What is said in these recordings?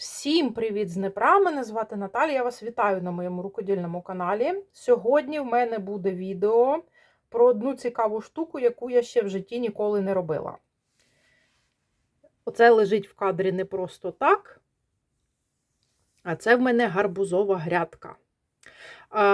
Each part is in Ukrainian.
Всім привіт з Днепра! Мене звати Наталія. Я вас вітаю на моєму рукодільному каналі. Сьогодні в мене буде відео про одну цікаву штуку, яку я ще в житті ніколи не робила. Оце лежить в кадрі не просто так, а це в мене гарбузова грядка.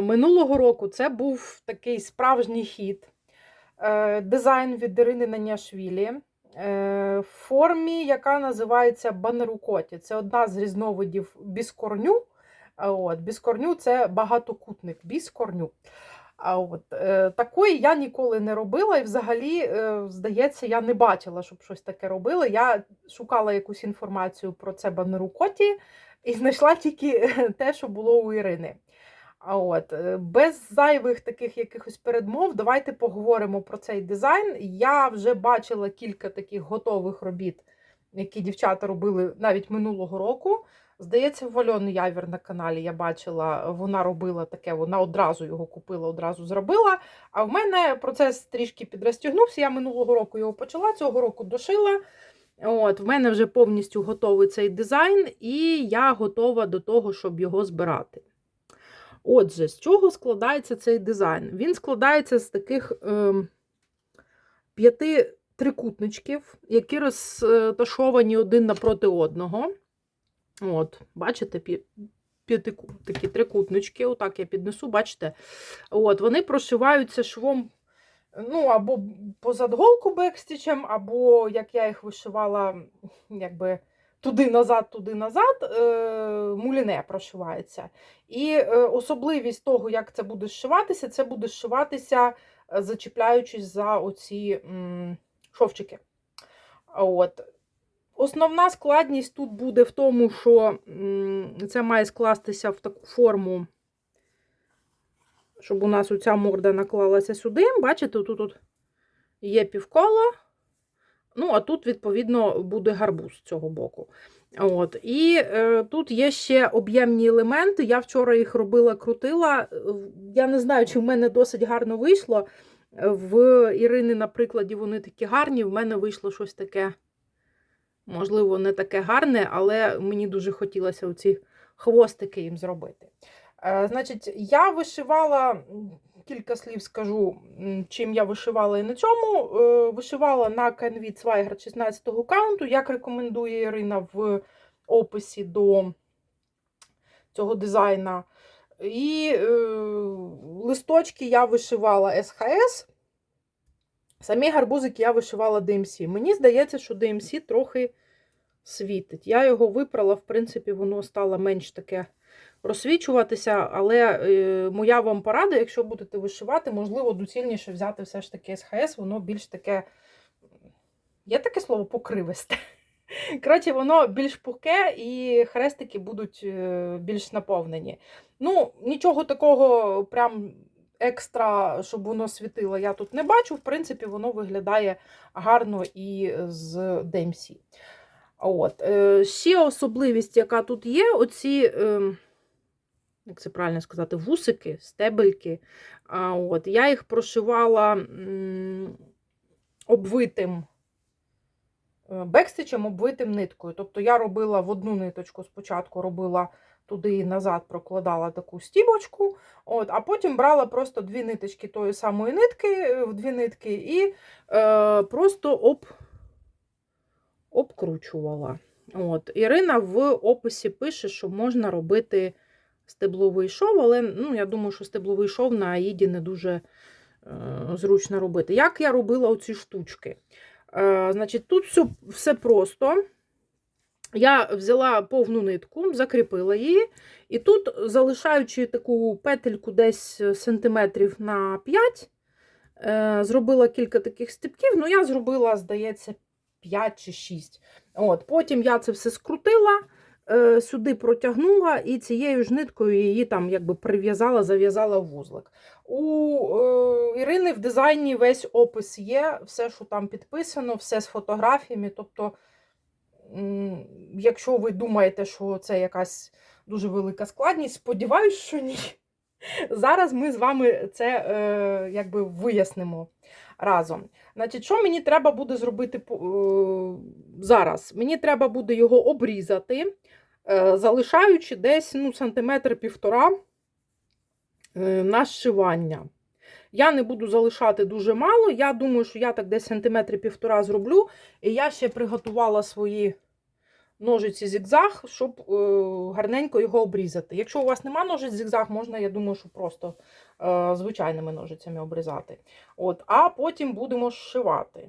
Минулого року це був такий справжній хід. Е, Дизайн від Ірини Наняшвілі формі, яка називається банерукоті. Це одна з різновидів біскорню. От, біскорню це багатокутник, біскорню. А от, е, Такої я ніколи не робила, і взагалі, е, здається, я не бачила, щоб щось таке робили. Я шукала якусь інформацію про це банерукоті і знайшла тільки те, що було у Ірини. А от, е, без зайвих таких якихось передмов, давайте поговоримо про цей дизайн. Я вже бачила кілька таких готових робіт, які дівчата робили навіть минулого року. Здається, в Альони Явір на каналі я бачила, вона робила таке, вона одразу його купила, одразу зробила. А в мене процес трішки підрозтягнувся. Я минулого року його почала, цього року дошила. От, В мене вже повністю готовий цей дизайн, і я готова до того, щоб його збирати. Отже, з чого складається цей дизайн? Він складається з таких е, п'яти трикутничків, які розташовані один напроти одного. От, Бачите, такі трикутнички, отак я піднесу, бачите? От, Вони прошиваються швом ну, або позад голку бекстічем, або як я їх вишивала, якби туди-назад, туди-назад, муліне прошивається. І е, особливість того, як це буде зшиватися, це буде зшиватися, е, зачіпляючись за оці шовчики. От. Основна складність тут буде в тому, що це має скластися в таку форму, щоб у нас оця морда наклалася сюди. Бачите, тут є півкола. Ну, а тут, відповідно, буде гарбуз з цього боку. От. І е, тут є ще об'ємні елементи. Я вчора їх робила, крутила. Я не знаю, чи в мене досить гарно вийшло. В Ірини, на прикладі, вони такі гарні. В мене вийшло щось таке, можливо, не таке гарне, але мені дуже хотілося оці хвостики їм зробити. Е, значить, я вишивала кілька слів скажу, чим я вишивала і на чому. Е, вишивала на канві Цвайгер 16-го каунту, як рекомендує Ірина в описі до цього дизайна. І е, листочки я вишивала СХС. Самі гарбузики я вишивала DMC. Мені здається, що DMC трохи світить. Я його випрала, в принципі, воно стало менш таке розсвічуватися, але е, моя вам порада, якщо будете вишивати, можливо, доцільніше взяти все ж таки СХС, воно більш таке, є таке слово покривисте. Коротше, воно більш пухке і хрестики будуть е, більш наповнені. Ну, нічого такого прям екстра, щоб воно світило, я тут не бачу. В принципі, воно виглядає гарно і з DMC. От. Е, ще особливість, яка тут є, оці. Як це правильно сказати, вусики, стебельки. А, от, Я їх прошивала обвитим е, бекстичем, обвитим ниткою. Тобто я робила в одну ниточку, спочатку робила туди і назад, прокладала таку стібочку, от, а потім брала просто дві ниточки тої самої нитки, е, в дві нитки, і е, просто об, обкручувала. От. Ірина в описі пише, що можна робити стебловий шов, але ну, я думаю, що стебловий шов на Аїді не дуже е, зручно робити. Як я робила оці штучки? Е, Значить, тут все, все просто. Я взяла повну нитку, закріпила її, і тут, залишаючи таку петельку десь сантиметрів на 5, е, зробила кілька таких степків. Ну, я зробила, здається, 5 чи 6. От, Потім я це все скрутила. Е, сюди протягнула і цією ж ниткою її там якби прив'язала, зав'язала в вузлик. У е, Ірини в дизайні весь опис є, все, що там підписано, все з фотографіями. Тобто, якщо ви думаєте, що це якась дуже велика складність, сподіваюсь, що ні. Зараз ми з вами це е, якби вияснимо разом. Значить, Що мені треба буде зробити е, зараз? Мені треба буде його обрізати. е, залишаючи десь ну, сантиметр півтора е, на зшивання. Я не буду залишати дуже мало. Я думаю, що я так десь сантиметри півтора зроблю. І я ще приготувала свої ножиці зігзаг, щоб е, гарненько його обрізати. Якщо у вас нема ножиць зігзаг, можна, я думаю, що просто е, звичайними ножицями обрізати. От, а потім будемо зшивати.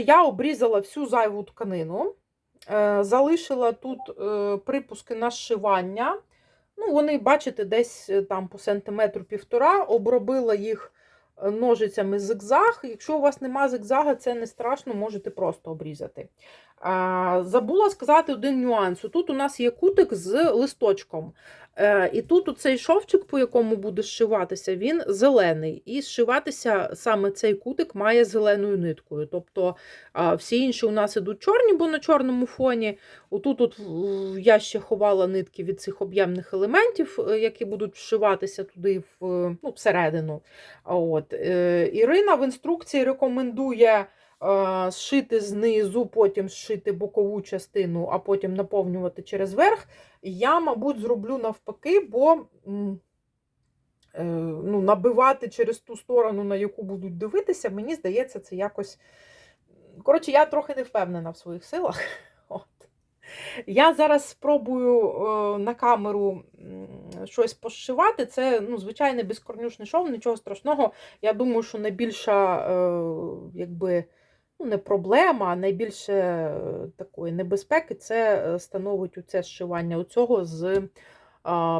Я обрізала всю зайву тканину, е, залишила тут е, припуски на зшивання. Ну, вони, бачите, десь е, там по сантиметру півтора, обробила їх ножицями зигзаг. Якщо у вас нема зигзага, це не страшно, можете просто обрізати. Забула сказати один нюанс. Тут у нас є кутик з листочком. Е, І тут цей шовчик, по якому буде зшиватися, він зелений. І зшиватися саме цей кутик має зеленою ниткою. Тобто всі інші у нас ідуть чорні, бо на чорному фоні. Отут от я ще ховала нитки від цих об'ємних елементів, е, які будуть вшиватися туди в, ну, всередину. А От. е, Ірина в інструкції рекомендує е, зшити знизу, потім зшити бокову частину, а потім наповнювати через верх. Я, мабуть, зроблю навпаки, бо е, ну, набивати через ту сторону, на яку будуть дивитися, мені здається, це якось. Коротше, я трохи не впевнена в своїх силах. Я зараз спробую е, на камеру щось пошивати. Це ну, звичайний безкорнюшний шов, нічого страшного. Я думаю, що найбільша е, якби, ну, не проблема, а найбільше е, такої небезпеки це становить оце зшивання оцього з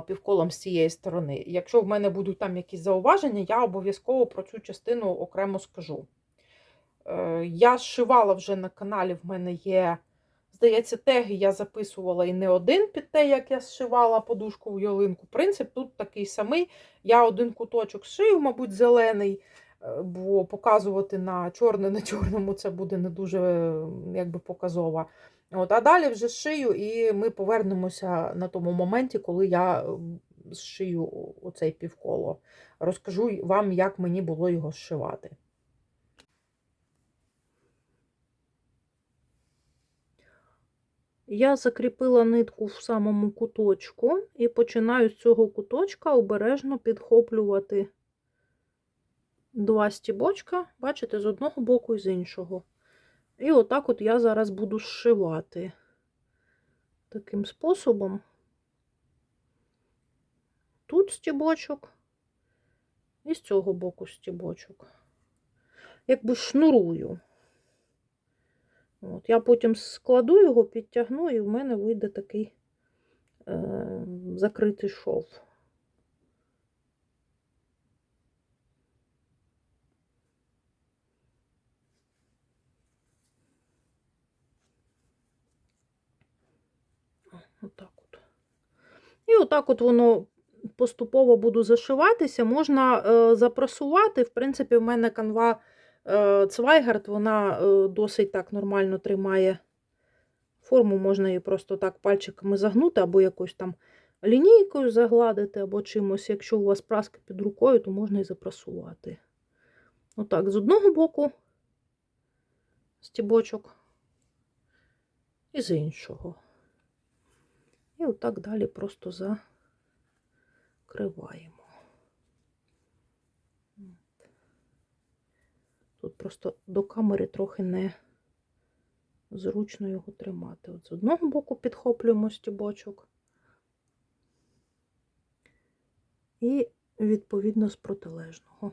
півколом з цієї сторони. Якщо в мене будуть там якісь зауваження, я обов'язково про цю частину окремо скажу. Я зшивала вже на каналі, в мене є, здається, теги я записувала і не один під те, як я зшивала подушкову ялинку. Принцип тут такий самий. Я один куточок шию, мабуть, зелений, е, бо показувати на чорне на чорному це буде не дуже якби, показово. От, а далі вже шию, і ми повернемося на тому моменті, коли я е, зшию оцей півколо. Розкажу вам, як мені було його зшивати. Я закріпила нитку в самому куточку і починаю з цього куточка обережно підхоплювати два стібочка, бачите, з одного боку і з іншого. І отак от я зараз буду зшивати таким способом. Тут стібочок і з цього боку стібочок. Якби шнурую. От, Я потім складу його, підтягну, і в мене вийде такий е, закритий шов. Отак от. І отак от воно поступово буду зашиватися. Можна е, запрасувати. В принципі, в мене канва Цвайгард, вона е, досить так нормально тримає форму, можна її просто так пальчиками загнути, або якось там лінійкою загладити або чимось. Якщо у вас праска під рукою, то можна і запрасувати. Отак, з одного боку стібочок і з іншого. І отак далі просто закриваємо. Просто до камери трохи не зручно його тримати. От з одного боку підхоплюємо стібочок. І відповідно з протилежного.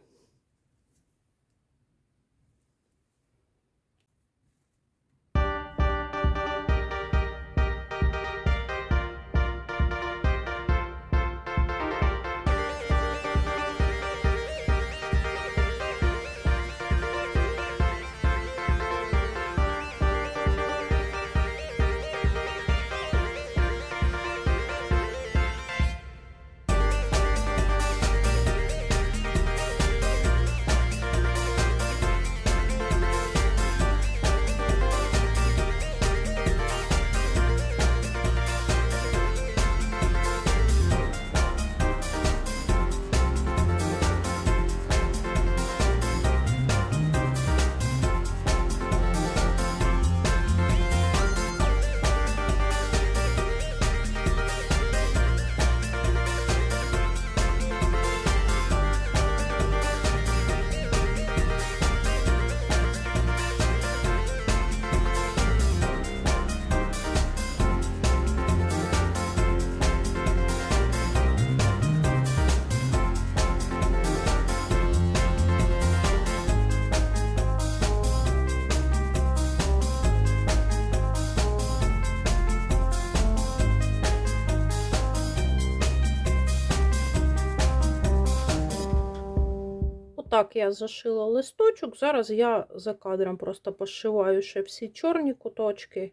Отак я зашила листочок. Зараз я за кадром просто пошиваю ще всі чорні куточки.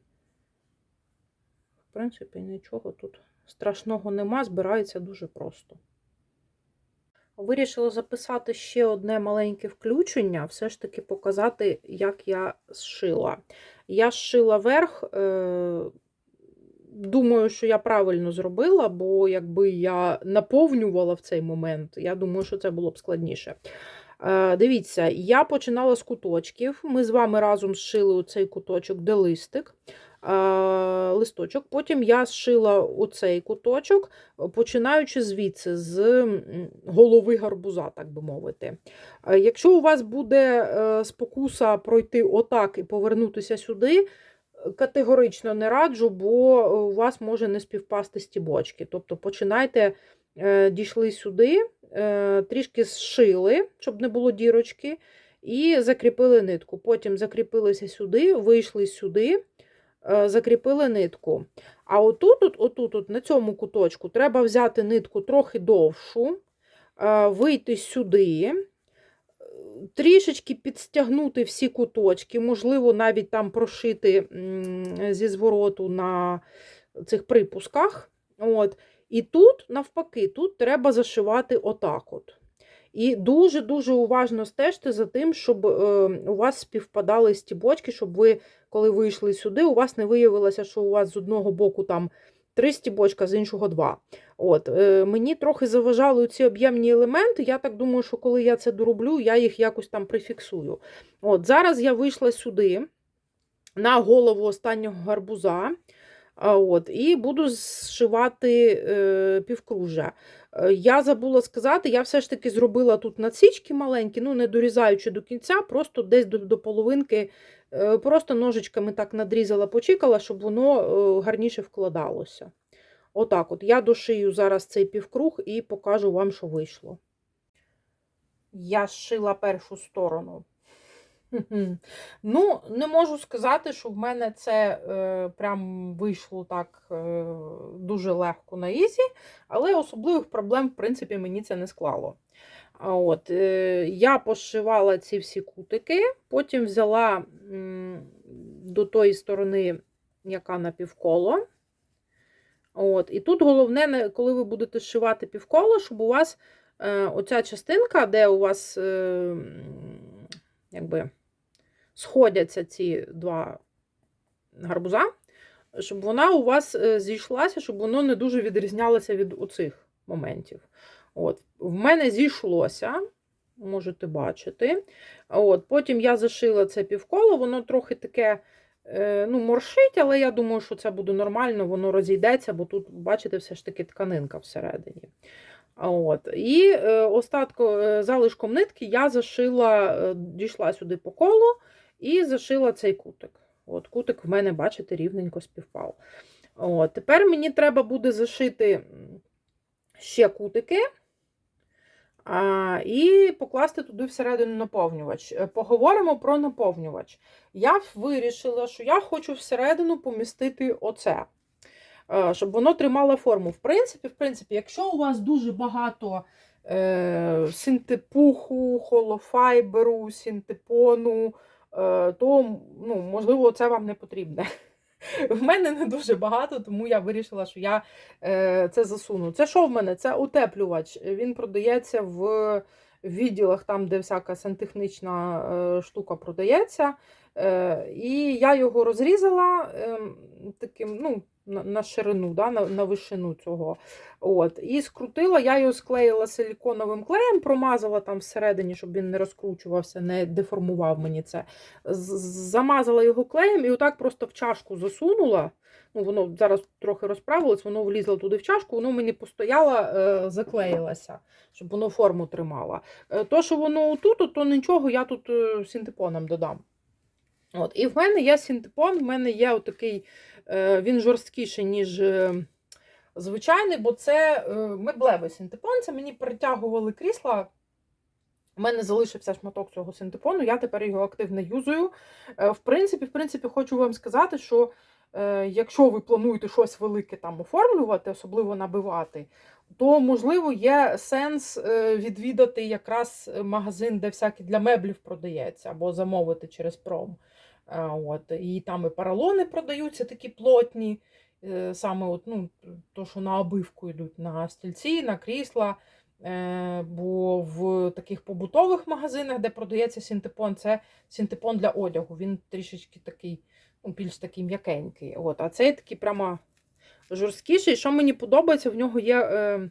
В принципі, нічого тут страшного нема, збирається дуже просто. Вирішила записати ще одне маленьке включення, все ж таки показати, як я зшила. Я зшила верх, е, думаю, що я правильно зробила, бо якби я наповнювала в цей момент, я думаю, що це було б складніше. Е, Дивіться, я починала з куточків. Ми з вами разом зшили оцей куточок, де листик. е, Листочок. Потім я зшила оцей куточок, починаючи звідси, з голови гарбуза, так би мовити. Е, Якщо у вас буде спокуса пройти отак і повернутися сюди, категорично не раджу, бо у вас може не співпасти стібочки. Тобто починайте, дійшли сюди, трішки зшили, щоб не було дірочки, і закріпили нитку. Потім закріпилися сюди, вийшли сюди, е, закріпили нитку. А отут, от, отут, от, на цьому куточку, треба взяти нитку трохи довшу, е, вийти сюди. Трішечки підстягнути всі куточки, можливо, навіть там прошити зі звороту на цих припусках. От. І тут, навпаки, тут треба зашивати отак. от. І дуже-дуже уважно стежте за тим, щоб е, у вас співпадали стібочки, щоб ви, коли вийшли сюди, у вас не виявилося, що у вас з одного боку там три стібочка, з іншого два. От, е, Мені трохи заважали ці об'ємні елементи. Я так думаю, що коли я це дороблю, я їх якось там прифіксую. От, Зараз я вийшла сюди на голову останнього гарбуза. От, І буду зшивати е, півкружжя. Е, Я забула сказати, я все ж таки зробила тут надсічки маленькі, ну не дорізаючи до кінця, просто десь до, до половинки, е, просто ножичками так надрізала, почікала, щоб воно е, гарніше вкладалося. Отак от. Я дошию зараз цей півкруг і покажу вам, що вийшло. Я зшила першу сторону. Ну, не можу сказати, що в мене це е, прям вийшло так е, дуже легко на ізі, але особливих проблем, в принципі, мені це не склало. От, е, я пошивала ці всі кутики, потім взяла м, до тої сторони, яка на півколо. От, і тут головне, коли ви будете зшивати півколо, щоб у вас е, оця частинка, де у вас е, якби, сходяться ці два гарбуза, щоб вона у вас е, зійшлася, щоб воно не дуже відрізнялося від оцих моментів. От. В мене зійшлося, можете бачити. От. Потім я зашила це півколо, воно трохи таке е, ну, моршить, але я думаю, що це буде нормально, воно розійдеться, бо тут, бачите, все ж таки тканинка всередині. От. І е, остатку, залишком нитки я зашила, дійшла сюди по колу і зашила цей кутик. От, Кутик в мене, бачите, рівненько співпав. От, Тепер мені треба буде зашити ще кутики а, і покласти туди всередину наповнювач. Е, Поговоримо про наповнювач. Я вирішила, що я хочу всередину помістити оце, е, щоб воно тримало форму. В принципі, в принципі, якщо у вас дуже багато е, синтепуху, холофайберу, синтепону, то ну, можливо це вам не потрібне. В мене не дуже багато, тому я вирішила, що я е, це засуну. Це що в мене? Це утеплювач. Він продається в відділах, там, де всяка сантехнічна е, штука продається. Е, і я його розрізала е, таким, ну, на, ширину, да, на, на вишину цього. От. І скрутила, я його склеїла силіконовим клеєм, промазала там всередині, щоб він не розкручувався, не деформував мені це. Замазала його клеєм і отак просто в чашку засунула. Ну, воно зараз трохи розправилось, воно влізло туди в чашку, воно мені постояло, е, заклеїлося, щоб воно форму тримало. Е, то, що воно тут, то нічого, я тут е, синтепоном додам. От. І в мене є синтепон, в мене є отакий, е, він жорсткіший, ніж е, звичайний, бо це е, меблевий синтепон, це мені перетягували крісла. У мене залишився шматок цього синтепону, я тепер його активно юзую. В принципі, в принципі, хочу вам сказати, що якщо ви плануєте щось велике там оформлювати, особливо набивати, то можливо є сенс відвідати якраз магазин, де всякі для меблів продається, або замовити через пром. От. І там і поролони продаються такі плотні, е, саме от, ну, то, що на обивку йдуть на стільці, на крісла. Е, Бо в таких побутових магазинах, де продається синтепон, це синтепон для одягу. Він трішечки такий, ну, більш такий м'якенький. От. А цей такий прямо жорсткіший. Що мені подобається, в нього є е,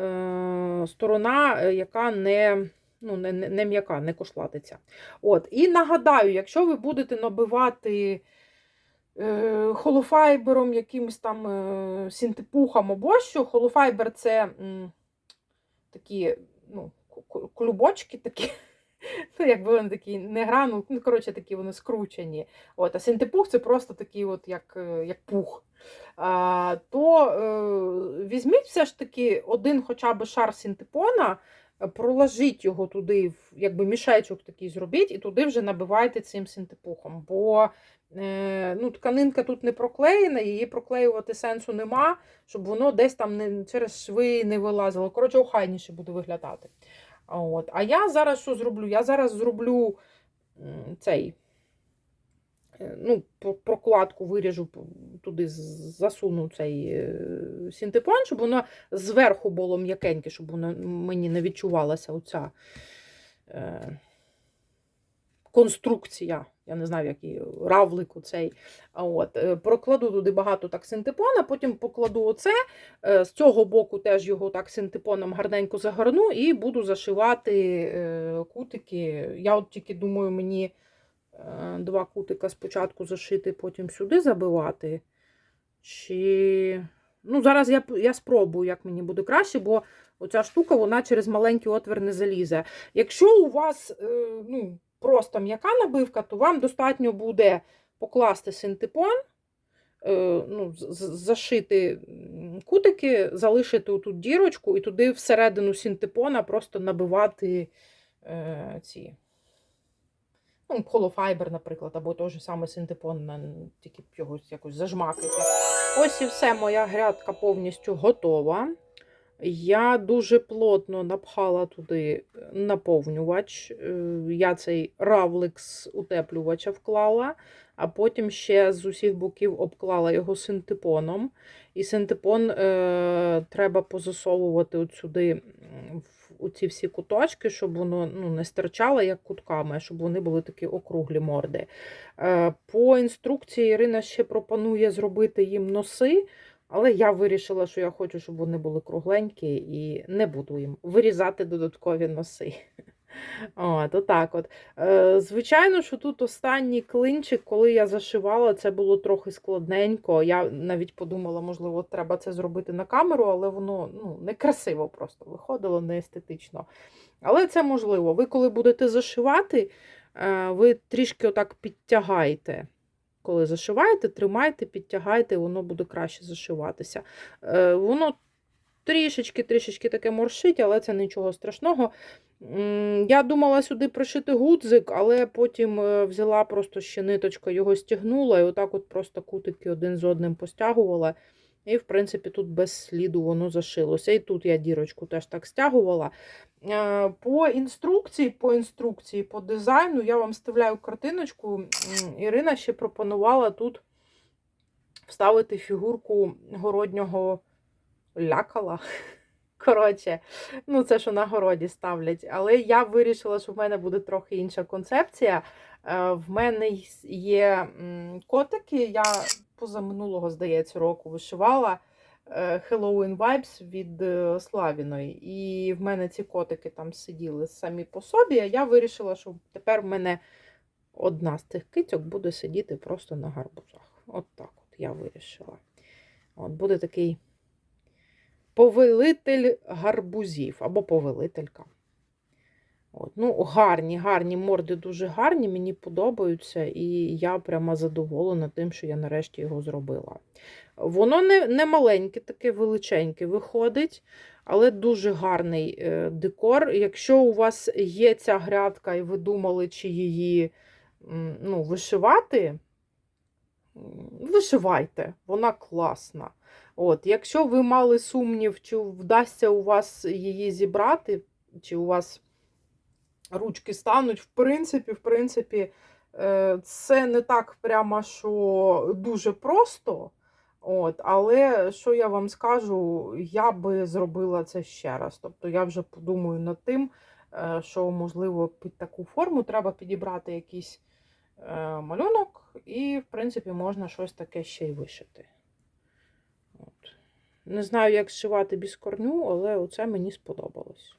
е, сторона, е, яка не, ну, не, не, м'яка, не кошлатиться. От. І нагадаю, якщо ви будете набивати е, холофайбером, якимось там е, синтепухом або що, холофайбер це м, такі ну, клубочки такі. Ну, якби вони такі не грану, ну, коротше, такі вони скручені. От, а синтепух це просто такий, от, як, е, як пух. А, то е, візьміть все ж таки один хоча б шар синтепона, проложіть його туди, якби мішечок такий зробіть, і туди вже набивайте цим синтепухом. Бо е, ну, тканинка тут не проклеєна, її проклеювати сенсу нема, щоб воно десь там не, через шви не вилазило. Коротше, охайніше буде виглядати. От. А я зараз що зроблю? Я зараз зроблю цей ну, прокладку виріжу туди, засуну цей е, синтепон, щоб воно зверху було м'якеньке, щоб воно мені не відчувалася оця е, конструкція. Я не знаю, який равлик оцей. А От, е, прокладу туди багато так синтепона, потім покладу оце. Е, З цього боку теж його так синтепоном гарненько загорну і буду зашивати е, кутики. Я от тільки думаю, мені е, два кутика спочатку зашити, потім сюди забивати. Чи... Ну, зараз я, я спробую, як мені буде краще, бо оця штука вона через маленький отвір не залізе. Якщо у вас е, ну, просто м'яка набивка, то вам достатньо буде покласти синтепон, е, ну, зашити кутики, залишити отут дірочку і туди всередину синтепона просто набивати е, ці. Ну, холофайбер, наприклад, або той же самий синтепон, тільки його якось зажмакати. Ось і все, моя грядка повністю готова. Я дуже плотно напхала туди наповнювач. Е, Я цей равлик утеплювача вклала, а потім ще з усіх боків обклала його синтепоном. І синтепон е, треба позасовувати от сюди в, у ці всі куточки, щоб воно ну, не стирчало як кутками, а щоб вони були такі округлі морди. Е, По інструкції Ірина ще пропонує зробити їм носи, але я вирішила, що я хочу, щоб вони були кругленькі, і не буду їм вирізати додаткові носи. От, отак от. Е, звичайно, що тут останній клинчик, коли я зашивала, це було трохи складненько. Я навіть подумала, можливо, треба це зробити на камеру, але воно ну, некрасиво просто виходило, не естетично. Але це можливо. Ви, коли будете зашивати, е, ви трішки отак підтягаєте. Коли зашиваєте, тримайте, підтягайте, воно буде краще зашиватися. Е, Воно трішечки-трішечки таке моршить, але це нічого страшного. Я думала сюди пришити гудзик, але потім е, взяла просто ще ниточку, його стягнула, і отак от просто кутики один з одним постягувала. І, в принципі, тут без сліду воно зашилося. І тут я дірочку теж так стягувала. Е, По інструкції, по інструкції, по дизайну я вам вставляю картиночку. Ірина ще пропонувала тут вставити фігурку городнього лякала. Коротше, ну це що на городі ставлять. Але я вирішила, що в мене буде трохи інша концепція. Е, В мене є котики. Я позаминулого, здається, року вишивала е, Halloween Vibes від е, Славіної. І в мене ці котики там сиділи самі по собі. А я вирішила, що тепер в мене одна з цих кицьок буде сидіти просто на гарбузах. От так от я вирішила. От буде такий повелитель гарбузів або повелителька. От. Ну, гарні, гарні морди дуже гарні, мені подобаються, і я прямо задоволена тим, що я нарешті його зробила. Воно не, не маленьке, таке величеньке виходить, але дуже гарний е, декор. Якщо у вас є ця грядка, і ви думали, чи її ну, вишивати, вишивайте, вона класна. От, якщо ви мали сумнів, чи вдасться у вас її зібрати, чи у вас ручки стануть, в принципі, в принципі, е, це не так прямо, що дуже просто. От, але що я вам скажу, я би зробила це ще раз. Тобто я вже подумаю над тим, е, що, можливо, під таку форму треба підібрати якийсь е, малюнок, і, в принципі, можна щось таке ще й вишити. Не знаю, як зшивати без корню, але оце мені сподобалось.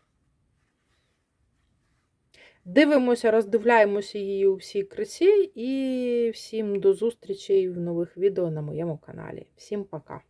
Дивимося, роздивляємося її у всій красі і всім до зустрічей в нових відео на моєму каналі. Всім пока!